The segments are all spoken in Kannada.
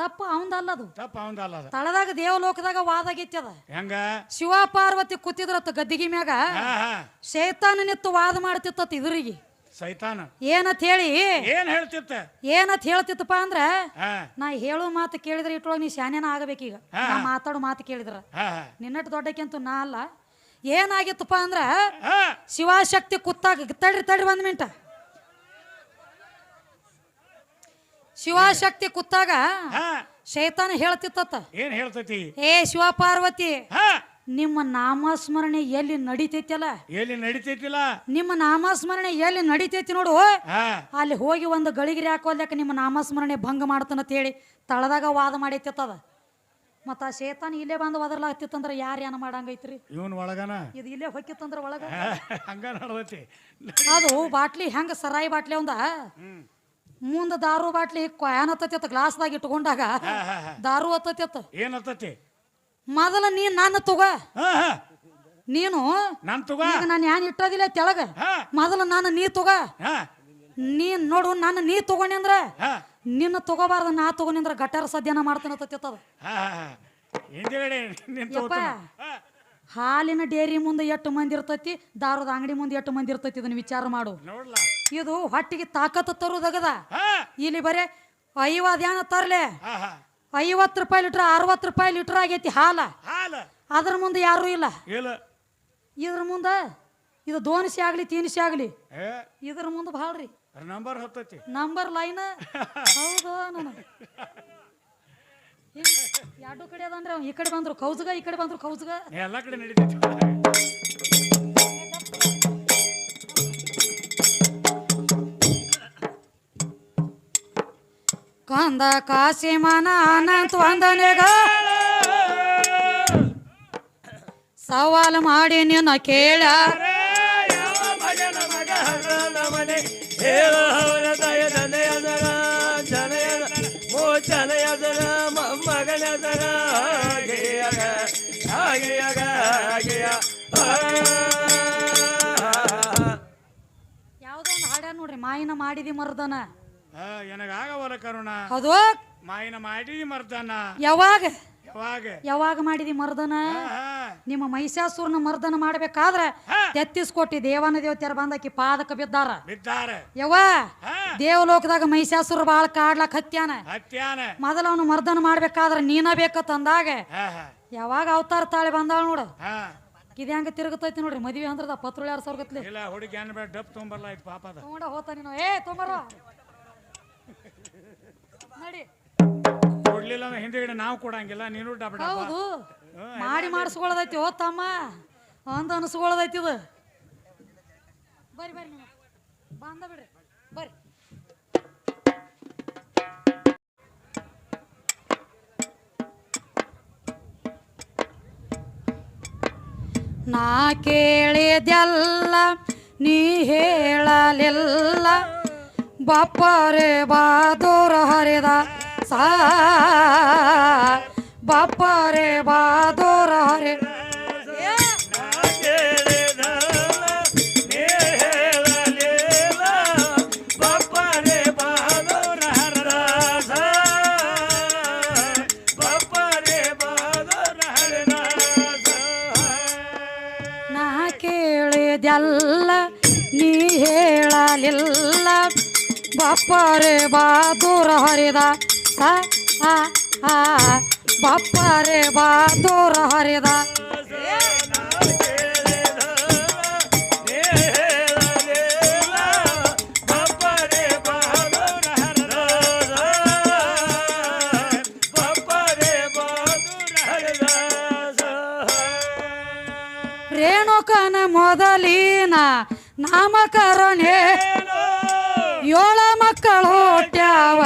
ತಪ್ಪು ಅವಂದಲ್ಲದು ತಪ್ಪ ಅವಂದಲ್ಲ ಅದ. ತಳದಾಗ ದೇವಲೋಕದಾಗ ವಾದ ಆಗೈತಿ ಅದ. ಹೆಂಗ? ಶಿವ ಪಾರ್ವತಿ ಕೂತಿದ್ರತ್ತ ಗದ್ದಿಗೆ ಮ್ಯಾಗ ಹಾ ಹಾ. ಶೈತಾನ ನಿತ್ತು ವಾದ ಮಾಡ್ತಿತ್ತ ಇದ್ರಿಗೆ. ಸೈತಾನ ಏನತ್ ಹೇಳಿ? ಏನ್ ಹೇಳ್ತಿತ್ತ? ಏನತ್ ಹೇಳ್ತಿತ್ತಪ್ಪ ಅಂದ್ರ ಹಾ. ನಾ ಹೇಳೋ ಮಾತು ಕೇಳಿದ್ರೆ ಇಟ್ರೊಳಗೆ ನೀ ಶಾನೇನ ಆಗಬೇಕೀಗ ಮಾತಾಡು ನಾ ಮಾತಾಡೋ ಮಾತು ಕೇಳಿದ್ರ. ಹಾ ಹಾ. ನಿನ್ನಟ್ಟು ದೊಡ್ಡಕ್ಕಿಂತ ನಾ ಅಲ್ಲ. ಏನಾಗಿತ್ತಪ್ಪ ಅಂದ್ರ ಹಾ. ಶಿವಶಕ್ತಿ ಕುತ್ತಾಗ ತಡ್ರಿ ತಡ್ರಿ ಒಂದ್ ಮಿನಿಟ ಶಿವಶಕ್ತಿ ಕುತ್ತಾಗ ಹಾ. ಶೈತಾನ ಹೇಳ್ತಿತ್ತ ಏನ್ ಹೇಳ್ತತಿ? ಏ ಶಿವ ಪಾರ್ವತಿ ಹಾ. ನಿಮ್ಮ ನಾಮಸ್ಮರಣೆ ಎಲ್ಲಿ ನಡಿತೈತಿಲ್ಲ ಎಲ್ಲಿ ನಡಿತೈತಿಲ್ಲ? ನಿಮ್ಮ ನಾಮಸ್ಮರಣೆ ಎಲ್ಲಿ ನಡಿತೈತಿ ನೋಡು. ಹಾ. ಅಲ್ಲಿ ಹೋಗಿ ಒಂದು ಗಳಿಗಿರಿ ಹಾಕೋಲ್ಯಾಕ ನಿಮ್ಮ ನಾಮಸ್ಮರಣೆ ಭಂಗ ಮಾಡ್ತಾನಂತ ಹೇಳಿ ತಳದಾಗ ವಾದ ಮಾಡೈತಿತ್ತದ. ಮತ್ತ ಆ ಶೇತಾನ ಇಲ್ಲೇ ಬಂದು ಒದರ್ಲಾಗ್ತಿತ್ತಂದ್ರ ಯಾರು ಏನ ಮಾಡಂಗೈತ್ರಿ? ಇವನ್ ಒಳಗನ? ಇದು ಇಲ್ಲೇ ಹೊಕ್ಕಿತ್ತಂದ್ರ ಒಳಗ? ಹಾ, ಹಂಗ ನಡ್ದೈತಿ. ಅದು ಬಾಟ್ಲಿ ಹೆಂಗ ಸರಾಯಿ ಬಾಟ್ಲಿ ಒಂದ ಮುಂದ ದಾರು ಬಾಟ್ಲಿ ಏನ್ ಗ್ಲಾಸ್ದಾಗ ಇಟ್ಕೊಂಡಾಗ ದಾರು ಹತ್ತತ್ತ ಏನ್ ಹತ್ತತಿ? ಮೊದಲ ನೀ ನನ್ನ ತಗೋ. ನೀನು ನನ್ ತಗೋ? ನಾನು ಏನ್ ಇಟ್ಟೋದಿಲ್ಲ ತೆಳಗ ಮೊದಲ ನಾನು ನೀ ತಗ. ನೀನ್ ನೋಡು ನಾನು ನೀ ತಗೊಂಡಿ ಅಂದ್ರ ನಿನ್ನ ತಗೋಬಾರ್ದು ನಾ ತಗೊಂಡಿ ಅಂದ್ರ ಗಟ್ಟಾರ ಸದ್ಯನ ಮಾಡ್ತಾನ ಹತ್ತತ್ತದ ಹಾಲಿನ ಡೇರಿ ಮುಂದೆ ಎಷ್ಟು ಮಂದಿ ಇರ್ತೈತಿ? ದಾರದ ಅಂಗಡಿ ಮುಂದೆ ಎಷ್ಟು ಮಂದಿ ಇರ್ತೈತಿ? ಇದನ್ನ ವಿಚಾರ ಮಾಡು. ನೋಡ್ಲ? ಇದು ಹೊಟ್ಟಿಗೆ ತಾಕತ್ತು ತರುದಗದ ಇಲ್ಲಿ ಬರೇ ಐವತ್ತು ಏನ ತರ್ಲೆ? ಐವತ್ತು ರೂಪಾಯಿ ಲೀಟ್ರ್ ಅರವತ್ತು ರೂಪಾಯಿ ಲೀಟ್ರ್ ಆಗೈತಿ ಹಾಲ. ಅದ್ರ ಮುಂದೆ ಯಾರು ಇಲ್ಲ. ಇದ್ರ ಮುಂದೆ ಇದು ದೋನಿಸಿ ಆಗ್ಲಿ ತೀನ್ಸಿ ಆಗ್ಲಿ. ಇದ್ರ ಮುಂದೆ ಬಾಳ್ರಿ. ನಂಬರ್ ಹತ್ತೈತಿ. Number line? ಹೌದು ಎರಡು ಕಡೆ ಅದಂದ್ರೆ ಈ ಕಡೆ ಬಂದ್ರು ಕೌಜ್ಗ ಈ ಕಡೆ ಬಂದ್ರು ಕೌಜ್ಗ. ಎಲ್ಲ ಕಡೆ ನಡೀತೈತಿ. ಕಂದ ಕಾಸಿಮನ ಅನಂತ ವಂದನೆಗ ಸವಾಲ್ ಮಾಡಿ ನಿನ್ನ ಕೇಳ. ಯಾವ್ದೊಂದು ಹಾಡ್ಯಾನ ನೋಡ್ರಿ ಮಾಯಿನ ಮಾಡಿದಿ ಮರ್ದನ. ಕರುಣ. ಹೌದು ಮಾಯಿನ ಮಾಡಿ ಮರ್ದನ. ಯಾವಾಗ? ಯಾವಾಗ? ಯಾವಾಗ ಮಾಡಿದಿ ಮರ್ದನ? ನಿಮ್ಮ ಮಹಿಷಾಸುರನ ಮರ್ದನ ಮಾಡ್ಬೇಕಾದ್ರ. ತೆತ್ತಿಸ್ಕೊಟ್ಟಿ ದೇವನ ದೇವತೆಯರ ಬಂದಾಕಿ ಪಾದಕ ಬಿದ್ದಾರ. ಬಿದ್ದಾರ. ಯವ್ವ ದೇವಲೋಕದಾಗ ಮಹಿಷಾಸುರ ಬಾಳ ಕಾಡ್ಲಕ್ ಹತ್ಯಾನ. ಹತ್ಯಾನ. ಮೊದಲ ಅವನು ಮರ್ದನ ಮಾಡ್ಬೇಕಾದ್ರೆ ನೀನ ಬೇಕ ತಂದಾಗ. ಯಾವಾಗ ಅವತಾರ ತಾಳಿ ಬಂದಾಳ ನೋಡ. ಇದೆ ಹೆಂಗ ತಿರುಗತೈತಿ ನೋಡ್ರಿ ಮದ್ವೆ ಅಂದ್ರದ ಪತ್ರ ಯಾರು ಸಾವಿರ ಗತ್ಲಿ ಇಲ್ಲ ಹುಡುಗಿ ಏನ್ ಬೇಡ ಡಬ್ ತೊಂಬರ್ಲ ಆಯ್ತು ಪಾಪ ಅದ. ತಗೊಂಡ ಹೋತ ನೀನು. ಏ ತೊಂಬರ ನಡಿ ಕೊಡ್ಲಿಲ್ಲ ಅಂದ್ರೆ ಹಿಂದೆಗಡೆ ನಾವು ಕೊಡಂಗಿಲ್ಲ ನೀನು ಡಬ್ ಹೌದು. ಮಾಡಿ ಮಾಡಿಸ್ಕೊಳ್ಳೋದೈತಿ ಓ ತಮ್ಮ. ಅಂದ ಅನಿಸ್ಕೊಳ್ಳೋದೈತಿ ಇದು. ಬರ್ರಿ ಬರ್ರಿ ನೀವು. ಬಂದ ಬಿಡ್ರಿ. ಬರ್ರಿ. ನಾ ಕೇಳಿದೆಲ್ಲ ನೀ ಹೇಳಲಿಲ್ಲ. ಬಪ್ಪರೆ ಬಾದೋರ ಹರಿದ ಸಾ ಬಪ್ಪರೆ ಬಾದೋರ ಹರಿ ಬಪ್ಪರೆ ಬಾದೂರ ಹರಿದ. ಸಾ ಬಪ್ಪರೆ ಬಾದೂರ ಹರಿದ. ರೇಣುಕನ ಮೊದಲಿನ ನಾಮಕರಣೆ. ಏಳ. ಮಕ್ಕಳು ಹುಟ್ಟ್ಯಾವ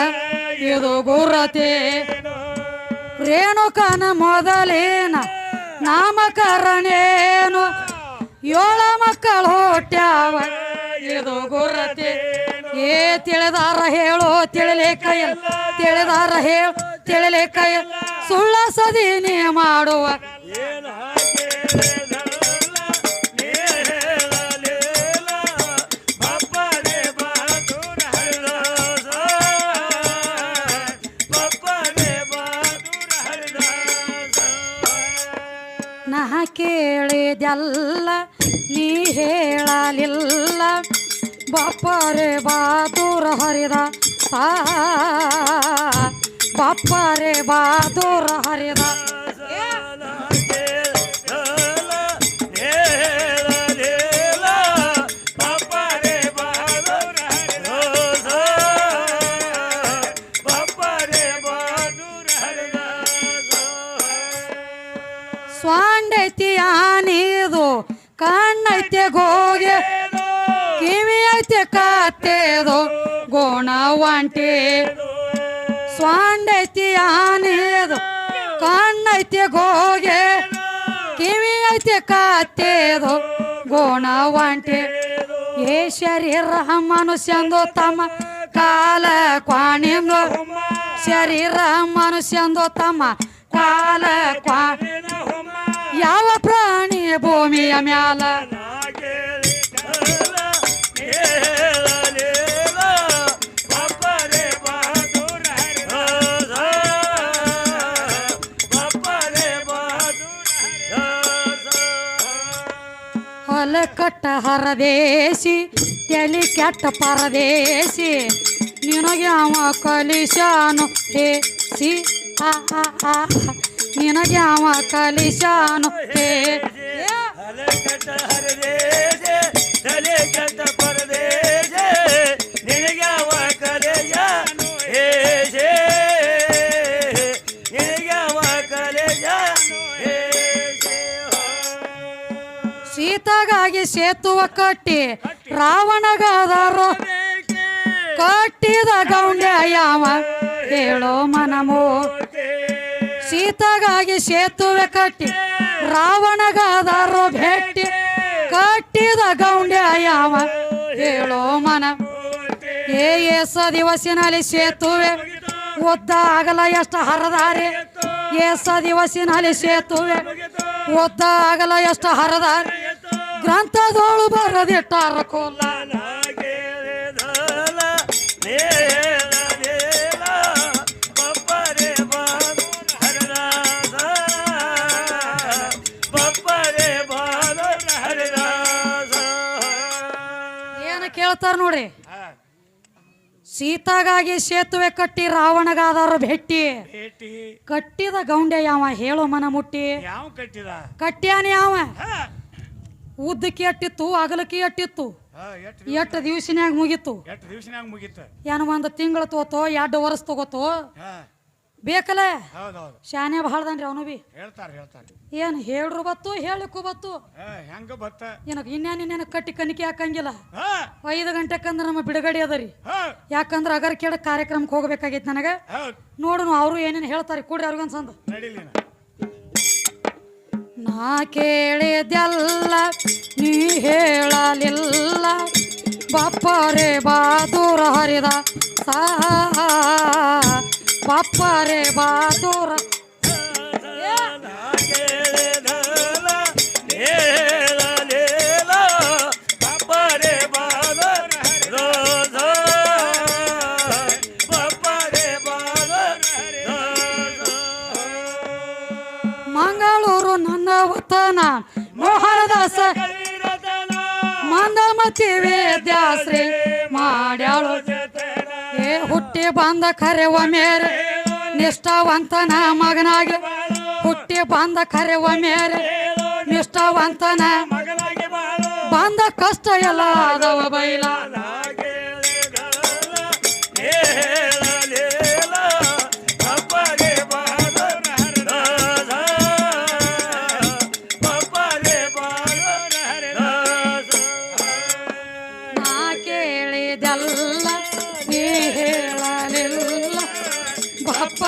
ಇದು ಗುರತೆ. ರೇಣುಕನ ಮೊದಲೇನ ನಾಮಕರಣೇನು? ಏಳ ಮಕ್ಕಳು ಹೊಟ್ಟ್ಯಾವ ಇದು ಗುರತೆ. ಏ ತಿಳಿದಾರ ಹೇಳು ತಿಳಿಲೆ ಕೈಯ ತಿಳಿದಾರ ಹೇಳು ತಿಳಿಲೆ ಕೈಯ ಸುಳ್ಳ ಸದೀನಿ ಮಾಡುವ ಕೇಳಿದೆಲ್ಲ ನೀ ಹೇಳಲಿಲ್ಲ. ಬಾಪರೆ ಬಾದೂರ ಹರಿದ ಆ ಬಾಪರೆ ಬಾತುರ ಹರಿದ ಕಣ್ಣೈತೆ ಗೋಗೆ ಕಿವಿ ಐತೆ ಕಾತೆದು ಗೋಣವಂಟಿ ಸ್ವಾಂಡೈತಿ ಆನಿದು, ಕಣ್ಣೈತೆ ಗೋಗೆ. ಕಿವಿ ಐತೆ ಕಾತೇದು, ಗೋಣ ವಾಂಟೆ. ಏ ಶರೀರ ಮನುಷ್ಯಂದು ತಮ್ಮ ಕಾಲ ಕ್ವಾಣಿಂದು. ಶರೀರ ಮನುಷ್ಯಂದು ತಮ್ಮ ಕಾಲ ಕ್ವಾ ಯಾವ ಪ್ರಾಣಿ ಭೂಮಿಯ ಮ್ಯಾಲ ಹೊಲ ಕಟ್ಟ ಹರದೇಶಿ ತಲಿ ಕೆಟ್ಟ ಪರದೇಶಿ ನಿನಗೆ ಅವ ಕಲಿಶಾನು ಹೇ ಸಿ ನಿನಗೆ ಅವ ಕಲಿಶಾನು ಹೇ ಕೆಟ್ಟ ಹರದೇಶೆ ಸೀತಾಗಾಗಿ ಸೇತುವ ಕಟ್ಟಿ ರಾವಣಗಾದರು ಕಟ್ಟಿದ ಗೌಂಡ ಯಾವ ಹೇಳೋ ಮನಮೋ. ಸೀತಾಗಾಗಿ ಸೇತುವೆ ಕಟ್ಟಿ ರಾವಣಗಾದರು ಭೇಟಿ ಕಟ್ಟಿದ ಗೌಂಡ ಯಾವ? ಹೇಳೋ ಮನ. ಏ ಎಸ ದಿವಸಿನಲ್ಲಿ ಸೇತುವೆ. ಉದ್ದ ಆಗಲ ಎಷ್ಟು ಹರದಾರಿ. ಏಸ ದಿವಸಿನಲ್ಲಿ ಸೇತುವೆ. ಉದ್ದ ಆಗಲ ಎಷ್ಟು ಹರದಾರಿ. ಗ್ರಂಥದೋಳು ಬರದಿಟ್ಟಾರ ಕೋಲ. ಏನು ಕೇಳ್ತಾರ ನೋಡ್ರಿ. ಸೀತಾಗಾಗಿ ಸೇತುವೆ ಕಟ್ಟಿ ರಾವಣಗಾದಾರ ಭೇಟಿ. ಭೇಟಿ. ಕಟ್ಟಿದ ಗೌಂಡೆ ಯಾವ? ಹೇಳೋ ಮನ ಮುಟ್ಟಿ. ಯಾವ ಕಟ್ಟಿದ? ಯಾವ. ಉದ್ದಕ್ಕೆ ಅಟ್ಟಿತ್ತು ಅಗಲಕ್ಕೆ ಅಟ್ಟಿತ್ತು ಎಟ್ಟ ದಿವ್ಸನ್ಯಾಗ ಮುಗಿತ್ತು ಎಷ್ಟು ದಿವ್ಸನಾಗ ಮುಗೀತ? ಏನು ಒಂದು ತಿಂಗಳು ತಗೋತೋ ಎರಡು ವರ್ಷ ತಗೋತೋ? ಬೇಕಲ್ಲ? ಹೌದೌದು. ಶಾನೆ ಬಹಳದನ್ರಿ ಅವನು ಬಿ. ಹೇಳ್ತಾರ ಹೇಳ್ತಾರ. ಏನು ಹೇಳ್ರು ಬತ್ತು ಹೇಳಕ್ಕೂ ಬತ್ತು? ಹೆಂಗೆ ಹೆಂಗ ಬತ್ತ? ಏನಕ್ಕೆ ಇನ್ನೇನು ಇನ್ನೇನು ಕಟ್ಟಿ ಕಣಿಕೆ ಹಾಕಂಗಿಲ್ಲ? ಹಾ. ಐದು ಗಂಟೆಕಂದ್ರ ನಮ್ಮ ಬಿಡುಗಡೆ ಅದರಿ ಯಾಕಂದ್ರ ಹಾ. ಯಾಕಂದ್ರೆ ಅಗರ್ ಕೇಳ ಕಾರ್ಯಕ್ರಮಕ್ಕೆ ಹೋಗ್ಬೇಕಾಗೈತಿ ನನಗೆ. ಹೌದ್. ನೋಡು ಅವರು ಏನೇನು ಹೇಳ್ತಾರೆ ಕೂಡ್ರಿ ಅವ್ರಿಗೊಂದ್ಸಂದು ನಡಿಲಿನ ನಾ. ಕೇಳಿದೆಲ್ಲ ನೀ ಹೇಳಲಿಲ್ಲ. ಬಪ್ಪರೆ ಬಾದೂರ ಹರಿದ ಸಾ ಬಪ್ಪರೆ ಬಾದೂರ ಮಂಗಳೂರು ನನ್ನ ವತನ ಮೋಹನದಾಸ ಮಂದಮತಿ ವೇದ್ಯಾಶ್ರೀ ಮಾಡ್ಯಾಳು ಏ ಹುಟ್ಟಿ ಬಂದ ಕರೆವ ಮೇರೆ, ನಿಷ್ಠಾವಂತನ ಮಗನಾಗಿ. ಹುಟ್ಟಿ ಬಂದ ಕರೆವ ಮೇರೆ, ನಿಷ್ಠಾವಂತನ ಬಂದ ಕಷ್ಟ ಎಲ್ಲ ಅದವ ಬೈಲ. ಹೇಳಿದೆಲ್ಲ ನೀ ಹೇಳಲಿಲ್ಲ. ಬಪ್ಪ